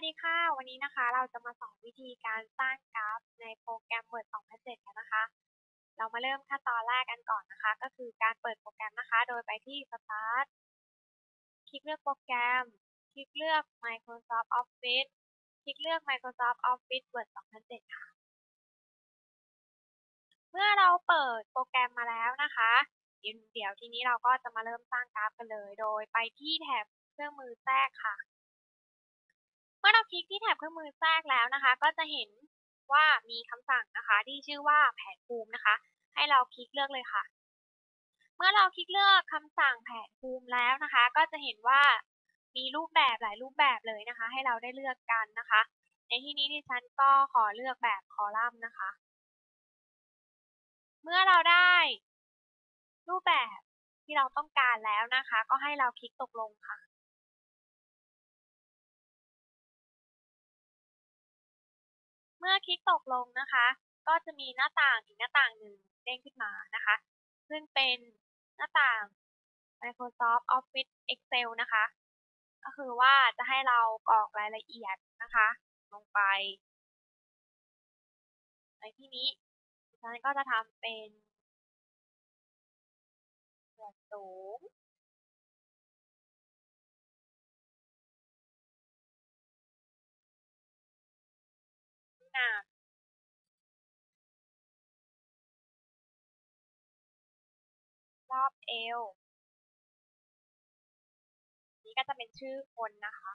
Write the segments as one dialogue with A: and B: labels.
A: วัสดีค่ะ วันนี้นะคะเราจะมาสอนวิธีการสร้างกราฟในโปรแกรม Word 2007กันนะคะ เรามาเริ่มขั้นตอนแรกกันก่อนนะคะ ก็คือการเปิดโปรแกรมนะคะ โดยไปที่ Start คลิกเลือกโปรแกรม คลิกเลือก Microsoft Office คลิกเลือก Microsoft Office Word 2007 ค่ะ เมื่อเราเปิดโปรแกรมมาแล้วนะคะ เดี๋ยวทีนี้เราก็จะมาเริ่มสร้างกราฟกันเลย โดยไปที่แถบเครื่องมือแทรกค่ะ มื่อเราคลิกที่แถบเครื่องมือแทรกแล้วนะคะ ก็จะเห็นว่ามีคำสั่งนะคะ ที่ชื่อว่าแผนภูมินะคะ ให้เราคลิกเลือกเลยค่ะ เมื่อเราคลิกเลือกคำสั่งแผนภูมิแล้วนะคะ ก็จะเห็นว่ามีรูปแบบหลายรูปแบบเลยนะคะ ให้เราได้เลือกกันนะคะ ในที่นี้ดิฉันก็ขอเลือกแบบคอลัมน์นะคะ เมื่อเราได้ รูปแบบที่เราต้องการแล้วนะคะ ก็ให้เราคลิกตกลงค่ะ เมื่อคลิกตกลงนะคะ ก็จะมีหน้าต่างอีกหน้าต่างหนึ่งเด้งขึ้นมานะคะ ซึ่งเป็นหน้าต่าง Microsoft Office Excel นะคะ ก็คือว่าจะให้เรากรอกรายละเอียดนะคะ ลงไป ในที่นี้ฉันก็จะทำเป็นส่วนสูง นักรอบเอว นี่ก็จะเป็นชื่อคนนะคะ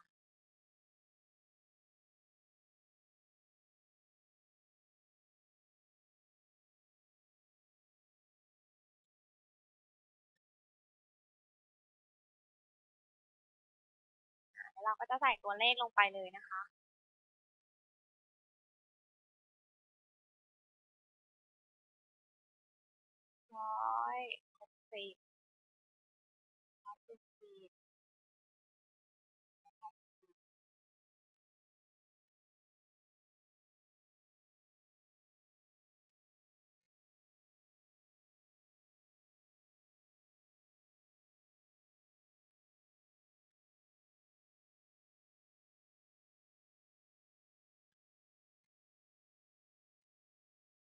A: เราก็จะใส่ตัวเลขลงไปเลยนะคะ สิบร้อยเจ็ดสิบ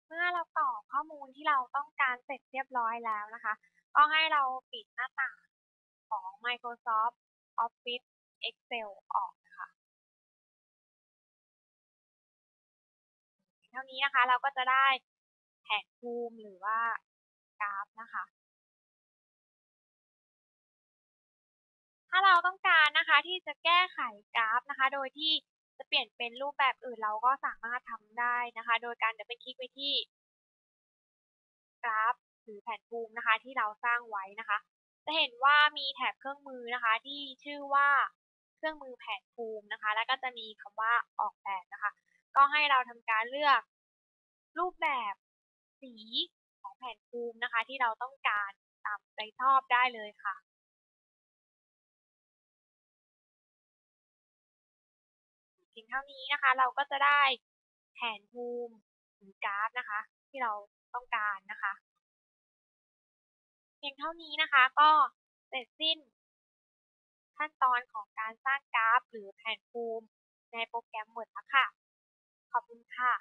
A: เมื่อเรากรอข้อมูลที่เราต้องการเสร็จเรียบร้อยแล้วนะคะก็ให้เราปิดหน้าต่างของ Microsoft Office Excel ออกนะคะ เท่านี้นะคะเราก็จะได้แผนภูมิหรือว่ากราฟนะคะ ถ้าเราต้องการนะคะที่จะแก้ไขกราฟนะคะ โดยที่จะเปลี่ยนเป็นรูปแบบอื่นเราก็สามารถทำได้นะคะ โดยการเดี๋ยวไปคลิกไปที่กราฟ หรือแผนภูมินะคะ ที่เราสร้างไว้นะคะ จะเห็นว่ามีแถบเครื่องมือนะคะ ที่ชื่อว่าเครื่องมือแผนภูมินะคะ แล้วก็จะมีคำว่าออกแบบนะคะ ก็ให้เราทำการเลือกรูปแบบสีของแผนภูมินะคะ ที่เราต้องการตามใจชอบได้เลยค่ะพียงเท่านี้นะคะ เราก็จะได้แผนภูมิหรือกราฟนะคะ ที่เราต้องการนะคะ พียงเท่านี้นะคะ ก็เสร็จสิ้น ขั้นตอนของการสร้างกราฟ หรือแผนภูมิในโปรแกรมหมดแล้วค่ะ ขอบคุณค่ะ